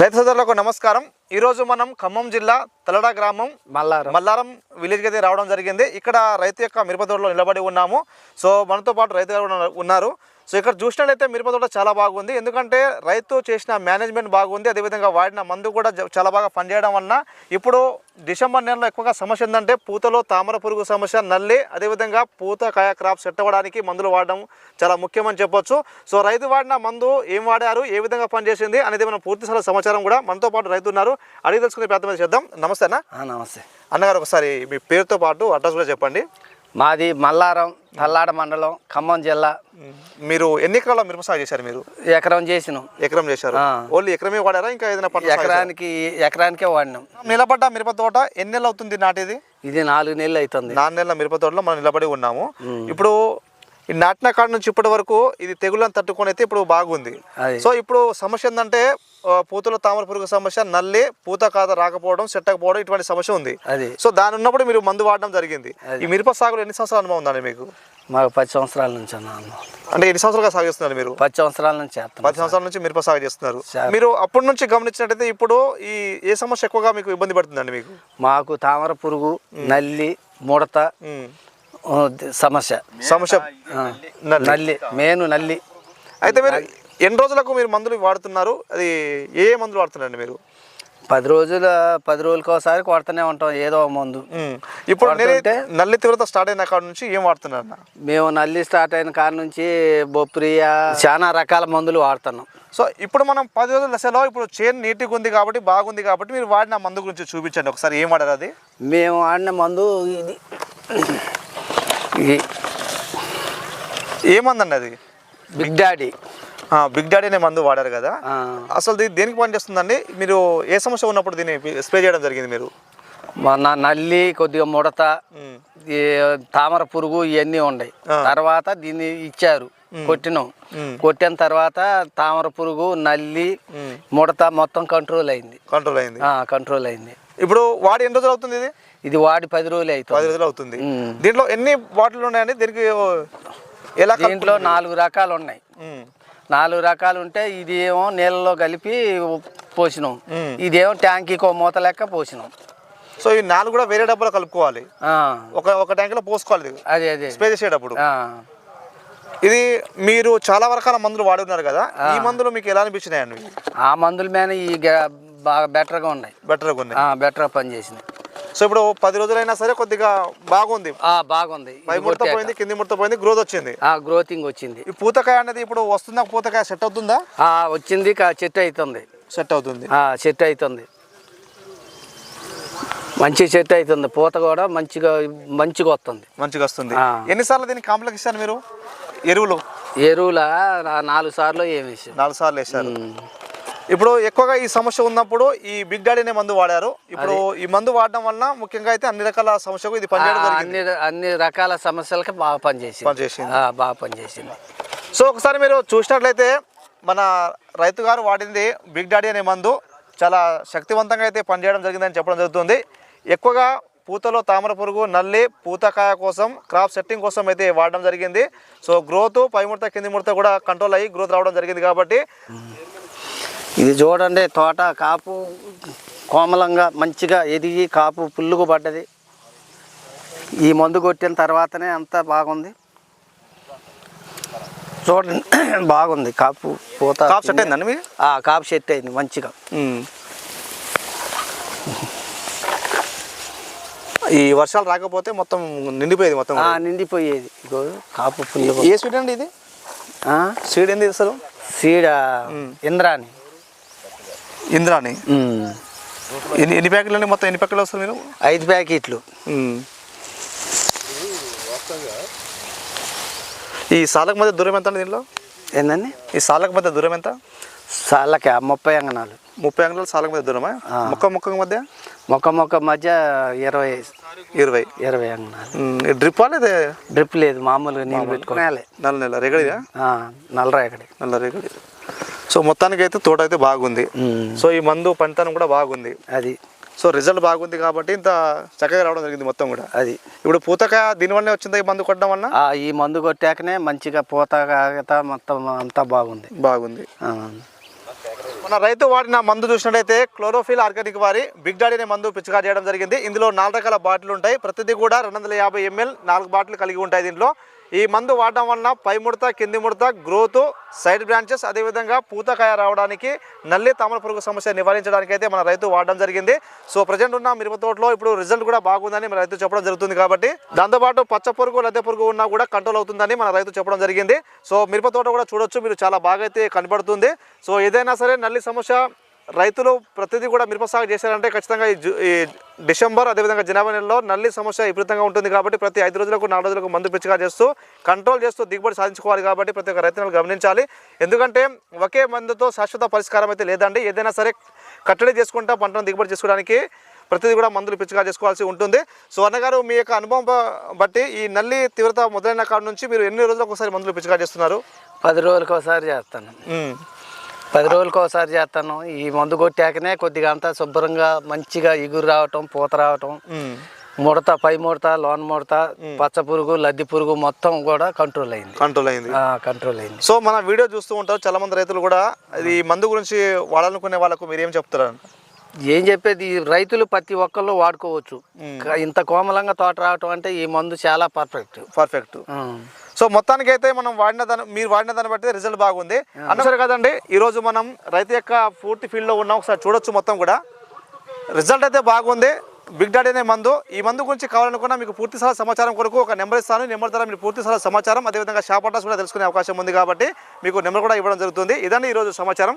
రైతు సోదరులకు నమస్కారం. ఈరోజు మనం ఖమ్మం జిల్లా తలడ గ్రామం మల్లారం. మల్లారం విలేజ్కి అయితే రావడం జరిగింది. ఇక్కడ రైతు యొక్క మిరప తోటలో నిలబడి ఉన్నాము. సో మనతో పాటు రైతు గారు ఉన్నారు. సో ఇక్కడ చూసినట్లయితే మిరప తోట చాలా బాగుంది. ఎందుకంటే రైతు చేసిన మేనేజ్మెంట్ బాగుంది. అదేవిధంగా వాడిన మందు కూడా చాలా బాగా పనిచేయడం వలన ఇప్పుడు డిసెంబర్ నెలలో ఎక్కువగా సమస్య ఏంటంటే పూతలో తామర పురుగు సమస్య నల్లి అదేవిధంగా పూత కాయ క్రాప్ సెట్ అవ్వడానికి మందులు వాడడం చాలా ముఖ్యమని చెప్పొచ్చు. సో రైతు వాడిన మందు ఏం వాడారు ఏ విధంగా పనిచేసింది అనేది మనం పూర్తి స్థాయి సమాచారం కూడా మనతో పాటు రైతు ఉన్నారు. అడిగి తెలుసుకునే ప్రయత్నం చేద్దాం. నమస్తే అన్న. నమస్తే. అన్నగారు ఒకసారి మీ పేరుతో పాటు అడ్రస్ కూడా చెప్పండి. మాది మల్లారం తల్లాడ మండలం ఖమ్మం జిల్లా. మీరు ఎన్ని ఎకరాల మిరప సాగు చేశారు మీరు? ఎకరం చేసినాం. ఎకరం చేశారు. ఓన్లీ ఎకరమే వాడారా? ఇంకా ఏదైనా పంట? ఎకరానికి ఎకరానికే వాడినాం. నిలబడ్డ మిరప తోట ఎన్ని నెలలు అవుతుంది నాటిది? ఇది నాలుగు నెలలు అవుతుంది. నాలుగు నెలల మిరప తోటలో మనం నిలబడి ఉన్నాము. ఇప్పుడు ఈ నాటిన కాడ నుంచి ఇప్పటి వరకు ఇది తెగుళ్ళని తట్టుకొని అయితే ఇప్పుడు బాగుంది. సో ఇప్పుడు సమస్య ఏంటంటే పూతలో తామర పురుగు సమస్య నల్లి పూత కాత రాకపోవడం సెట్టకపోవడం ఇటువంటి సమస్య ఉంది. అది. సో దాని ఉన్నప్పుడు మీరు మందు వాడడం జరిగింది. ఈ మిరప సాగులో ఎన్ని సంవత్సరాల అనుభవం ఉందండి మీకు? మాకు పది సంవత్సరాల నుంచి అంటే ఎన్ని సంవత్సరాలుగా సాగు చేస్తున్నారు మీరు? పది సంవత్సరాల నుంచి పది సంవత్సరాల నుంచి మిరప సాగు చేస్తున్నారు. మీరు అప్పటి నుంచి గమనించినట్టయితే ఇప్పుడు ఈ ఏ సమస్య ఎక్కువగా మీకు ఇబ్బంది పడుతుందండి మీకు? మాకు తామర పురుగు నల్లి ముడత సమస్య. సమస్య నల్లి. నల్లి. మేను నల్లి. అయితే మీరు ఎన్ని రోజులకు మీరు మందులు వాడుతున్నారు? అది ఏ ఏ మందులు వాడుతున్నారండి మీరు? పది రోజుల పది రోజులకి ఒకసారి కొడుతూనే ఉంటాం ఏదో మందు. ఇప్పుడు నేను వాడుతుంటే? నల్లి తీవ్రత స్టార్ట్ అయిన కాడ నుంచి ఏం వాడుతున్నారు అన్న? మేము నల్లి స్టార్ట్ అయిన కాడ నుంచి బొప్రియా చాలా రకాల మందులు వాడుతున్నాం. సో ఇప్పుడు మనం పది రోజుల దశలో ఇప్పుడు చేను నీట్గా ఉంది కాబట్టి బాగుంది కాబట్టి మీరు వాడిన మందు గురించి చూపించండి. ఒకసారి ఏం వాడారు అది? మేము ఆడిన మందు ఇది. ఇది ఏ మందు అండి అది? Big daddy. బిగ్ డాడీ అనే మందు వాడారు కదా. అసలు ఇది దేనికి పనిచేస్తుందండి మీరు ఏ సమస్య ఉన్నప్పుడు దీన్ని స్ప్రే చేయడం జరిగింది మీరు? మన నల్లి కొద్దిగా ముడత తామర పురుగు ఇవన్నీ ఉన్నాయి. తర్వాత దీన్ని ఇచ్చారు కొట్టినాం. కొట్టిన తర్వాత తామర పురుగు నల్లి. ముడత మొత్తం కంట్రోల్ అయింది. కంట్రోల్ అయింది. కంట్రోల్ అయింది. ఇప్పుడు వాడి ఎన్ని రోజులు అవుతుంది ఇది? ఇది వాడి పది రోజులు పది అవుతుంది రోజులు అవుతుంది. దీంట్లో ఎన్ని బాటిల్ ఉన్నాయండి? దీనికి ఎలా దీంట్లో నాలుగు రకాలు ఉన్నాయి. నాలుగు రకాలు ఉంటే ఇది ఏమో నీళ్ళలో కలిపి పోసినాం. ఇదేమో ట్యాంకీకి మూత లెక్క పోసినాం. సో ఈ నాలుగు కూడా వేరే డబ్బాలో కలుపుకోవాలి. ఒక ఒక ట్యాంకులో పోసుకోవాలి అదే అదే. స్ప్రే చేసేటప్పుడు. ఇది మీరు చాలా రకాల మందులు వాడి ఉన్నారు కదా ఈ మందులు మీకు ఎలా అనిపించినాయండి ఆ మందుల మీద ఈ బాగా బెటర్గా ఉన్నాయి. బెటర్గా ఉన్నాయి. ఆ, బెటర్గా పనిచేసినాయి. సో ఇప్పుడు పది రోజులైనా సరే కొద్దిగా బాగుంది. బాగుంది. పై ముడత. పోయింది కింది ముడత పోయింది గ్రోత్ వచ్చింది. ఆ, గ్రోతింగ్ వచ్చింది. ఈ పూతకాయ అనేది ఇప్పుడు వస్తుందా పూతకాయ సెట్ అవుతుందా? వచ్చింది చెట్టు అవుతుంది సెట్ అవుతుంది. ఆ, చెట్టు అవుతుంది మంచి చెట్టు అవుతుంది పూత కూడా మంచిగా మంచిగా వస్తుంది. మంచిగా వస్తుంది. ఎన్నిసార్లు దీనికి కాంప్లెక్స్ ఇస్తారు మీరు? ఎరువులు? ఎరువుల? నాలుగు సార్లు ఏమి నాలుగు సార్లు వేసారు. ఇప్పుడు ఎక్కువగా ఈ సమస్య ఉన్నప్పుడు ఈ బిగ్ డాడీ అనే మందు వాడారు. ఇప్పుడు ఈ మందు వాడడం వలన ముఖ్యంగా అయితే అన్ని రకాల సమస్యకు ఇది పనిచేయడం జరిగింది. అన్ని అన్ని రకాల సమస్యలకి బాగా పనిచేసింది. పనిచేసింది. బాగా పనిచేసింది. సో ఒకసారి మీరు చూసినట్లయితే మన రైతు గారు వాడింది బిగ్ డాడీ అనే మందు చాలా శక్తివంతంగా అయితే పనిచేయడం జరిగిందని చెప్పడం జరుగుతుంది. ఎక్కువగా పూతలో తామర పురుగు నల్లి పూతకాయ కోసం క్రాప్ సెట్టింగ్ కోసం అయితే వాడడం జరిగింది. సో గ్రోత్ పై ముడత కింది ముడత కూడా కంట్రోల్ అయ్యి గ్రోత్ రావడం జరిగింది కాబట్టి ఇది చూడండి తోట కాపు కోమలంగా మంచిగా ఎదిగి కాపు పుల్లుగు పడ్డది. ఈ మందు కొట్టిన తర్వాతనే అంతా బాగుంది. చూడండి బాగుంది కాపు పూత క్రాప్ సెట్ అయిందండి మీరు ఆ, కాపు సెట్ అయింది మంచిగా. ఈ వర్షాలు రాకపోతే మొత్తం నిండిపోయేది మొత్తం నిండిపోయేది. కాపు పుల్లుగు ఏ స్వీట్ అండి ఇది? సీడ్ ఏంది అసలు? సీడ ఇంద్రాని ఇంద్రాని. ఎన్ని ఎన్ని ప్యాకెట్లు అండి మొత్తం ఎన్ని ప్యాకెట్లు వస్తారు మీరు? ఐదు ప్యాకెట్లు. ఈ సాలకు మధ్య దూరం ఎంత అండి దీనిలో? ఏందండి? ఈ సాలకు మధ్య దూరం ఎంత? సాళ్ళకి ముప్పై అంగనాలు. ముప్పై అంగుళాలు సాలకు మధ్య దూరమా. ముక్క ముక్క మధ్య? మొక్క మొక్క మధ్య ఇరవై. ఇరవై. ఇరవై అంగనాలు. డ్రిప్ లేదా? డ్రిప్ లేదు మామూలుగా నీళ్ళు పెట్టుకోవాలి. నల్ల నెల. రేగడిదా? నల్లరా ఇక్కడ నల్ల రేగడి. సో మొత్తానికి అయితే తోట అయితే బాగుంది సో ఈ మందు పంటనం కూడా బాగుంది. అది. సో రిజల్ట్ బాగుంది కాబట్టి ఇంత చక్కగా రావడం జరిగింది మొత్తం కూడా. అది. ఇప్పుడు పూతకాయ దీనివల్లనే వచ్చిందా ఈ మందు కొట్టడం వల్ల ఈ మందు కొట్టాకనే మంచిగా పూత మొత్తం అంతా బాగుంది. బాగుంది. మన రైతు వాడిన మందు చూసినట్టయితే క్లోరోఫిల్ ఆర్గానిక్ వారి బిగ్ డాడీ అనే మందు పిచ్చిగా చేయడం జరిగింది. ఇందులో నాలుగు రకాల బాటిల్ ఉంటాయి ప్రతిదీ కూడా రెండు వందల యాభై ఎంఎల్ నాలుగు బాటిల్ కలిగి ఉంటాయి దీంట్లో. ఈ మందు వాడడం వలన పై ముడత కింది ముడత గ్రోత్ సైడ్ బ్రాంచెస్ అదేవిధంగా పూతకాయ రావడానికి నల్లి తామర పురుగు సమస్య నివారించడానికి అయితే మన రైతు వాడడం జరిగింది. సో ప్రజెంట్ ఉన్న మిరప తోటలో ఇప్పుడు రిజల్ట్ కూడా బాగుందని మన రైతు చెప్పడం జరుగుతుంది కాబట్టి దాంతోపాటు పచ్చ పురుగు లద్దె పురుగు ఉన్నా కూడా కంట్రోల్ అవుతుందని మన రైతు చెప్పడం జరిగింది. సో మిరప తోట కూడా చూడొచ్చు మీరు చాలా బాగా అయితే కనబడుతుంది. సో ఏదైనా సరే నల్లి సమస్య రైతులు ప్రతిదీ కూడా మిరప సాగు చేశారంటే ఖచ్చితంగా ఈ డిసెంబర్ అదేవిధంగా జనవరి నెలలో నల్లి సమస్య విపరీతంగా ఉంటుంది కాబట్టి ప్రతి ఐదు రోజులకు నాలుగు రోజులకు మందు పిచ్చిగా చేస్తూ కంట్రోల్ చేస్తూ దిగుబడి సాధించుకోవాలి కాబట్టి ప్రతి ఒక్క రైతులను గమనించాలి. ఎందుకంటే ఒకే మందుతో శాశ్వత పరిష్కారం అయితే లేదండి. ఏదైనా సరే కట్టడి చేసుకుంటా పంటను దిగుబడి చేసుకోవడానికి ప్రతిదీ కూడా మందులు పిచ్చిగా చేసుకోవాల్సి ఉంటుంది. సో అన్నగారు మీ యొక్క అనుభవం బట్టి ఈ నల్లి తీవ్రత మొదలైన కాడ నుంచి మీరు ఎన్ని రోజులకు ఒకసారి మందులు పిచ్చిగా చేస్తున్నారు? పది రోజులకు ఒకసారి చేస్తాను. పది రోజులకు ఒకసారి చేస్తాను. ఈ మందు కొట్టాకనే కొద్దిగా అంతా శుభ్రంగా మంచిగా ఇగురు రావటం పూత రావటం. ముడత పై ముడత లోన్ ముడత పచ్చ పురుగు లద్ది పురుగు మొత్తం కూడా కంట్రోల్ అయింది. కంట్రోల్ అయింది. కంట్రోల్ అయింది. సో మన వీడియో చూస్తూ ఉంటారు చాలా మంది రైతులు కూడా ఇది మందు గురించి వాడాలనుకునే వాళ్ళకు మీరు ఏం చెప్తారు? ఏం చెప్పేది? రైతులు ప్రతి ఒక్కళ్ళు వాడుకోవచ్చు. ఇంత కోమలంగా తోట రావటం అంటే ఈ మందు చాలా పర్ఫెక్ట్ పర్ఫెక్ట్ సో మొత్తానికి అయితే మనం వాడిన దాన్ని మీరు వాడిన దాన్ని బట్టి రిజల్ట్ బాగుంది. అన్నసరే కదండి ఈరోజు మనం రైతు యొక్క పూర్తి ఫీల్డ్లో ఉన్నాం. ఒకసారి చూడొచ్చు మొత్తం కూడా. రిజల్ట్ అయితే బాగుంది. బిగ్ డాడీ అనే మందు. ఈ మందు గురించి కావాలనుకున్నా మీకు పూర్తి సలహా సమాచారం కొరకు ఒక నెంబర్ ఇస్తాను. నెంబర్ ద్వారా మీరు పూర్తి సలహా సమాచారం అదేవిధంగా షాప్ అడ్రస్ కూడా తెలుసుకునే అవకాశం ఉంది కాబట్టి మీకు నెంబర్ కూడా ఇవ్వడం జరుగుతుంది. ఇదండి ఈరోజు సమాచారం.